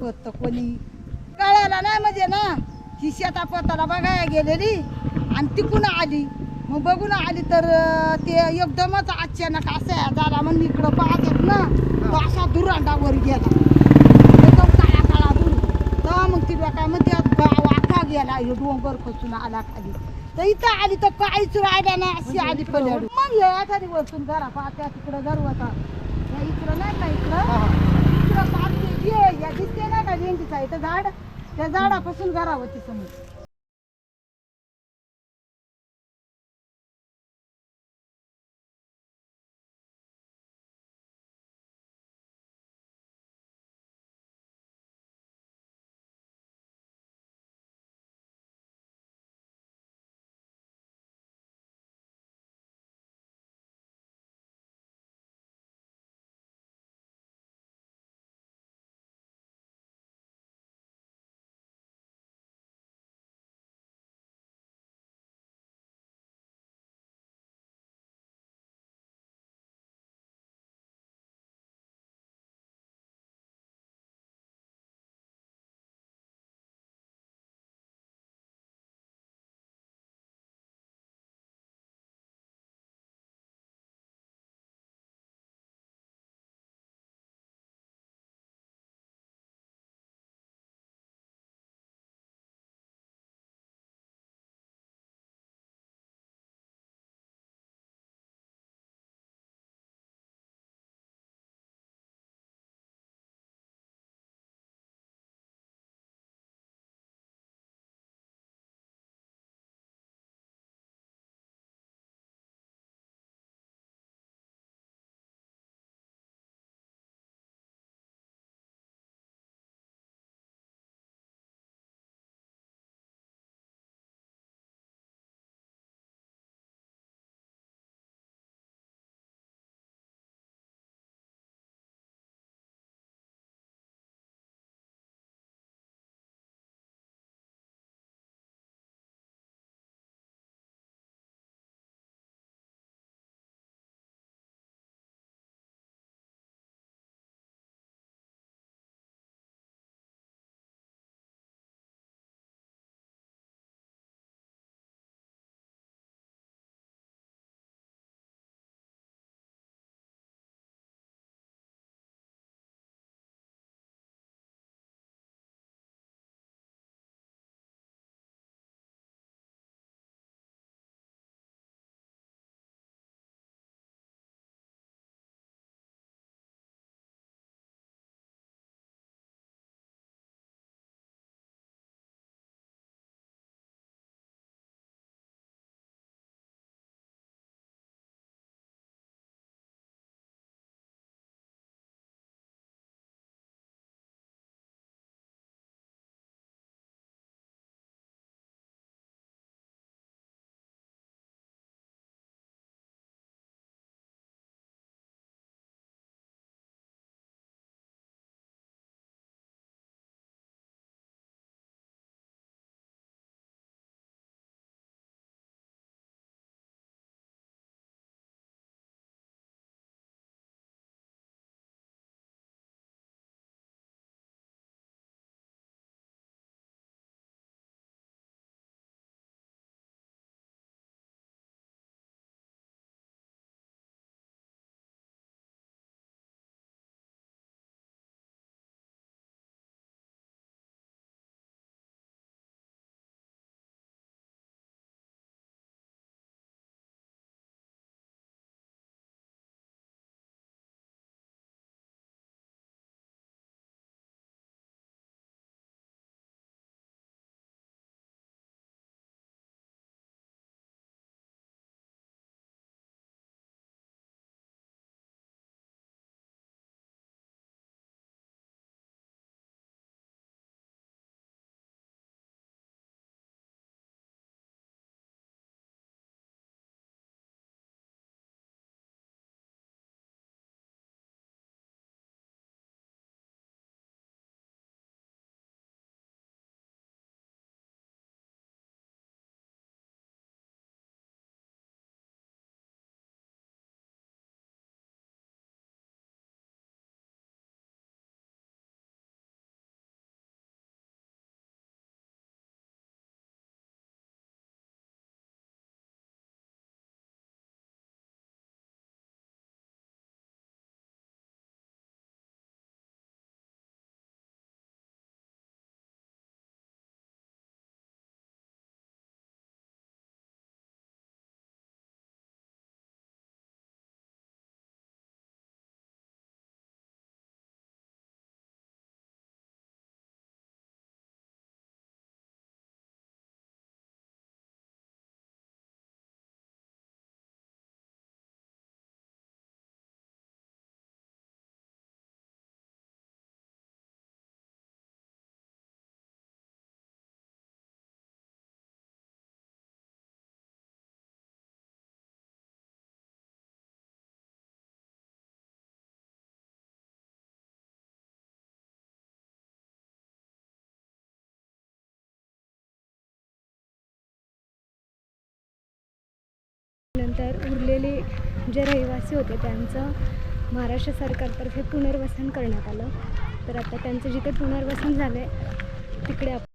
होत कोणी? कळायला नाही म्हणजे ना ही शेता पोताला बघायला गेलेली आणि तिकून आली. मग बघून आली तर ते एकदमच अचानक असं झाला म्हणून इकडं पाहतात ना तो असा दुरांडावर गेला. एकदम काळा काळा दूर तेव्हा मग ती काय म्हणते गाव आखा गेला हे डोंगर खचून आला खाली. तर इथं आली तर काहीच राहिला नाही अशी आली पल्याडून मग हे एखादी वरतून घरा पाहत्या तिकडं घर होता इकडं नाही का इकडं? पाहते या दिसते ना का झेंडीचा इथं झाड त्या झाडापासून घरावरती समोर. उरलेले जे रहिवासी होते त्यांचं महाराष्ट्र सरकारतर्फे पुनर्वसन करण्यात आलं. तर आता त्यांचं जिथे पुनर्वसन झालं आहे तिकडे आपण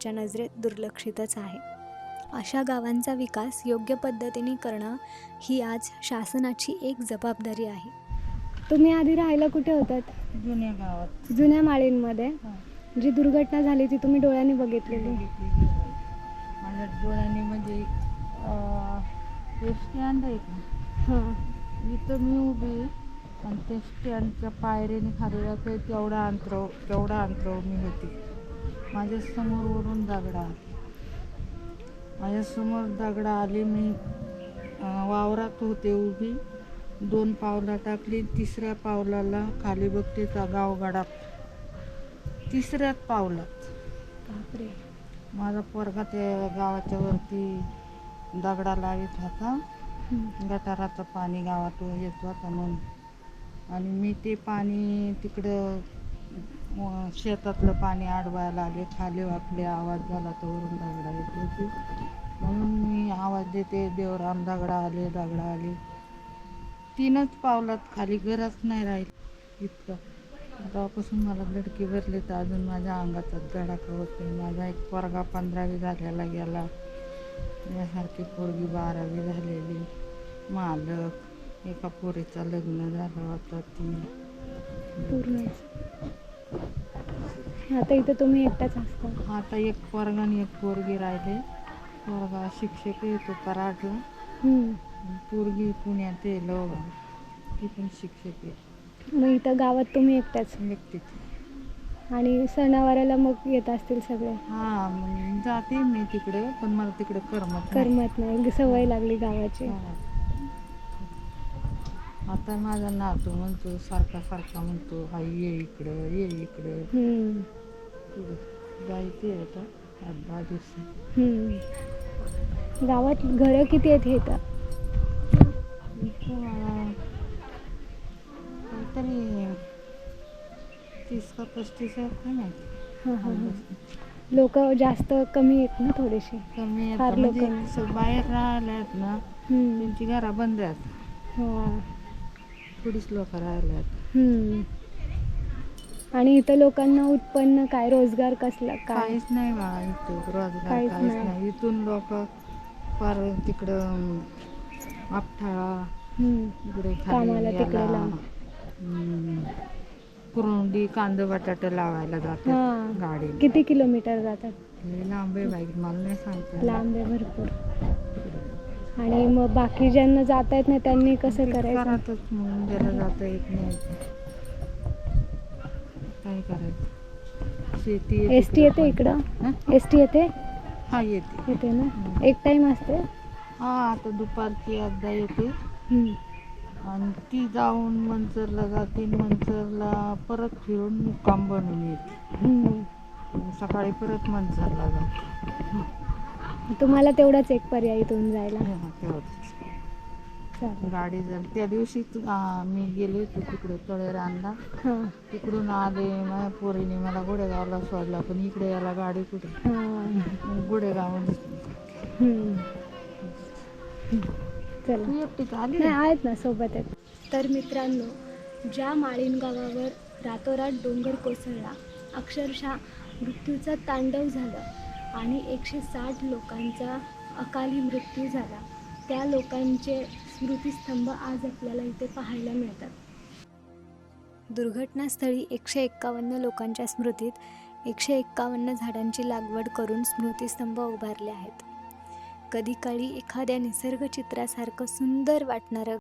च्या नजरेत दुर्लक्षितच आहे. अशा गावांचा विकास योग्य पद्धतीने करणं ही आज शासनाची एक जबाबदारी आहे. तुम्ही आधी राहायला कुठे होतात? जुन्या गावात. जुन्या माळींमध्ये. जी दुर्घटना झाली ती तुम्ही डोळ्यांनी बघितलेली? माझ्या डोळ्याने म्हणजे ते स्टँड आहे का? हां. इथं मी उभी आणि त्या स्टँडच्या पायरीने खाली जाते तेवढा अंतराव तेवढा अंतराव मी होती. माझ्या समोरवरून दगडा. आली माझ्यासमोर दगडा आली मी वावरात होते उभी. दोन पावलं टाकली तिसऱ्या पावलाला खाली बघते तर गावगाडा तिसऱ्याच पावलात माझा पोरगा त्या गावाच्या वरती दगडा लावित होता. गटाराचं पाणी गावातून येत होतं म्हणून. आणि मी ते पाणी तिकडं शेतातलं पाणी अडवायला आले खाली वाकले आवाज झाला तर वरून दगडा येत होती. म्हणून मी आवाज देते देवराम दगडा आले दगडा आले. तीनच पावलात खाली गरज नाही राहील इतकं. तेव्हापासून मला धडकी भरली तर अजून माझ्या अंगाचा धडाका होते माझा एक पोरगा पंधरावी झालेला गेला. यासारखी पोरगी बारावी झालेली. मालक एका पोरीचं लग्न झालं होतं. ती पूर्ण. आता इथं तुम्ही एकटाच असता. आता एक पोरगा आणि एक पोरगी राहिले. पोरगा शिक्षक येतो कराडला हं. पोरगी पुण्यात आहे लव ती पण शिक्षक आहे. मग इथं गावात तुम्ही एकटाच? व्यक्तीत आणि सणावाराला मग येत असतील सगळे? हा मग जाते मी तिकडे पण मला तिकडे करमत नाही. करमत नाही सवय लागली गावाची. हा. आता माझा नातू म्हणतो सारखा सारखा म्हणतो आई ये इकडं ये इकडं हं. जायचे आता आठ दहा दिवस. गावात घरं किती आहेत हे काहीतरी तीस का पस्तीस आहेत का नाही लोक जास्त कमी आहेत ना थोडेसे कमी फार आहेत म्हणजे लोकं. स- बाहेर राहिल्या आहेत ना. त्यांची घरा बंद आहेत हां. थोडीच लोक राहिल्या आहेत हं. आणि इथं लोकांना उत्पन्न काय रोजगार कसला काय काहीच नाही बाळा इथं रोजगार काहीच काहीच नाही. नाही इथून लोक पार तिकडं आपठाळा. इकडे कामाला खाली तिकडे याला, लांब. कुरुंडी कांदा बटाटे लावायला जातात. गाडी किती किलोमीटर जातात लांब आहे बाईक मला नाही सांगता लांब आहे भरपूर आणि मग बाकी ज्यांना जाता येत नाही त्यांनी कसं करायचं? घरातच ज्याला जाता येत नाही. काय करायचं? शेती आहे एस टी येते इकडं? हं? एस टी येते? हा येते. येते ना? एक टाइम असते? हा आता दुपारची एकदा येते. आणि ती जाऊन मंचरला जाते. मंचरला परत फिरून मुक्काम बनवून येते. सकाळी परत मंचरला जाते. तुम्हाला तेवढाच एक पर्याय इथून जायला. हा. चालेल. गाडी जर त्या दिवशी तू- आ, मी गेले होते तिकडे हां. तिकडून आले माझ्या पोरीने मला गुडेगावला सोडला. पण इकडे याला गाडी कुठे? हां. गुडेगाव हम्म. चला. तू एकटीच आली? नाही आहेत ना सोबत आहेत. तर मित्रांनो ज्या माळीण गावावर रातोरात डोंगर कोसळला अक्षरशः मृत्यूचं तांडव झालं. आणि एकशे साठ लोकांचा अकाली मृत्यू झाला. त्या लोकांचे स्मृतिस्तंभ आज आपल्याला इथे पाहायला मिळतात. दुर्घटनास्थळी एकशे एक्कावन्न लोकांच्या स्मृतीत एकशे एक्कावन्न झाडांची लागवड करून स्मृतिस्तंभ उभारले आहेत. कधी काळी एखाद्या निसर्गचित्रासारखं सुंदर वाटणारं